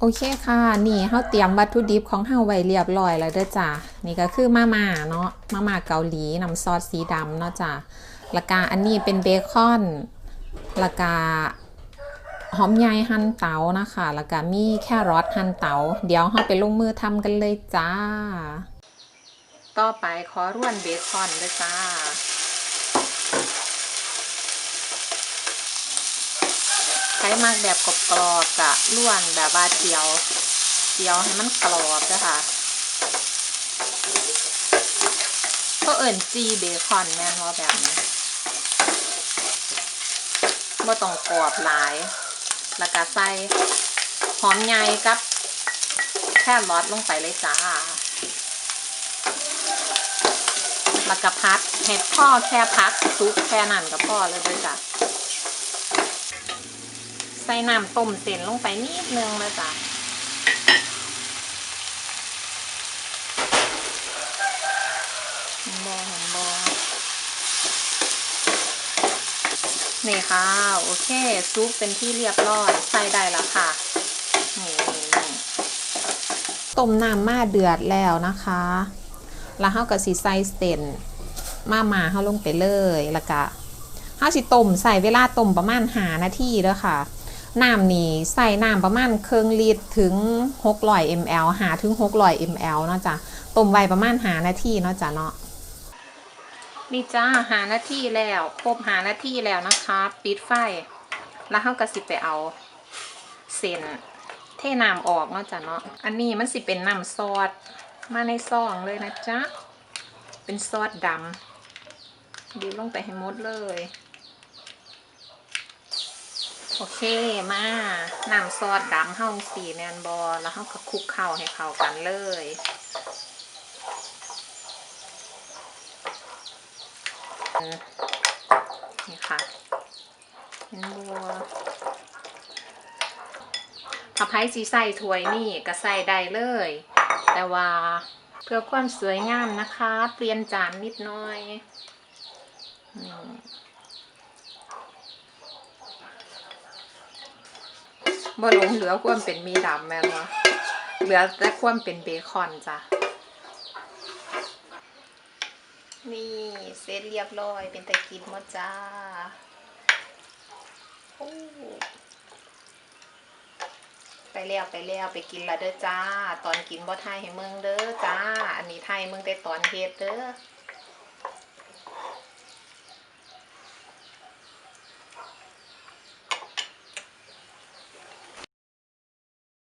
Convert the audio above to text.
โอเคค่ะ นี่เฮาเตรียมวัตถุดิบของเฮาไว้เรียบร้อยแล้วเด้อจ้ะนี่ก็คือมาม่าเนาะมาม่าเกาหลีน้ำซอสสีดำเนาะจ้ะล้วก็อันนี้เป็นเบคอนล้วก็หอมใหญ่หั่นเตานะคะล้วก็มีแครอทหั่นเตา เดี๋ยวเฮาไปลงมือทำกันเลยจ้า ต่อไปขอร่วนเบคอนเด้อจ้า ใช้ มากแบบกรอบๆกะล้วนแบบว่าเจียวเจียวให้มันกรอบนะคะก็เอิ่นจีเบคอนแม่นว่าแบบนี้บ่ต้องกรอบหลาย แล้วก็ใส่หอมใหญ่กับแค่รอทลงไปเลยจ้า แล้วก็พักเห็ดพ่อแค่พักซุปแค่นั้นก็พอเลยด้วยจ้ะ ใส่น้ำต้มเส้นลงไปนิดนึงเลยจ้ะบอห็นบอนี่ค่ะ โอเค ซุปเป็นที่เรียบร้อย ใส่ได้แล้วค่ะนี่ต้มน้ำมาเดือดแล้วนะคะ แล้วเฮาก็สิใส่เส้นมามาเฮาลงไปเลยแล้วก็เฮาสิต้มใส่เวลาต้มประมาณหานาทีเด้อค่ะ น้ำนี่ใส่น้ำประมาณเครึ่องลิตรถึง600 ml หาถึง600 ml เนาะจ้ะต้มไว้ประมาณหานาทีเนาะจ้ะเนาะนี่จ้าหานาทีแล้วครบหานาทีแล้วนะคะปิดไฟแล้วเฮาก็สิไปเอาเส้นเทน้ำออกเนาะจ้ะเนาะอันนี้มันสิเป็นน้ำซอสมาในซองเลยนะจ๊ะเป็นซอสดำดีบลงไปให้หมดเลย โอเคมาน้ำซอสดำเฮาสีแมนบอแล้วเฮาก็คลุกเข้าให้เข้ากันเลยนี่ค่ะเห็นบัวถ้าไพ่สีใส่ถ้วยนี่ก็ใส่ได้เลย แต่ว่าเพื่อความสวยงามนะคะ เปลี่ยนจานนิดหน่อยอื บ่หลงเหลือความเป็นมีดำแม่นวะเหลือแต่ความเป็นเบคอนจ้ะ นี่เสร็จเรียบร้อยเป็นตะกินหมดจ้าโอ้ไปแล้วไปแล้วไปกินละเด้อจ้า ตอนกินบ่ไทยให้เมืองเด้อจ้า อันนี้ไทยเมืองแต่ตอนเฮ็ดเด้อ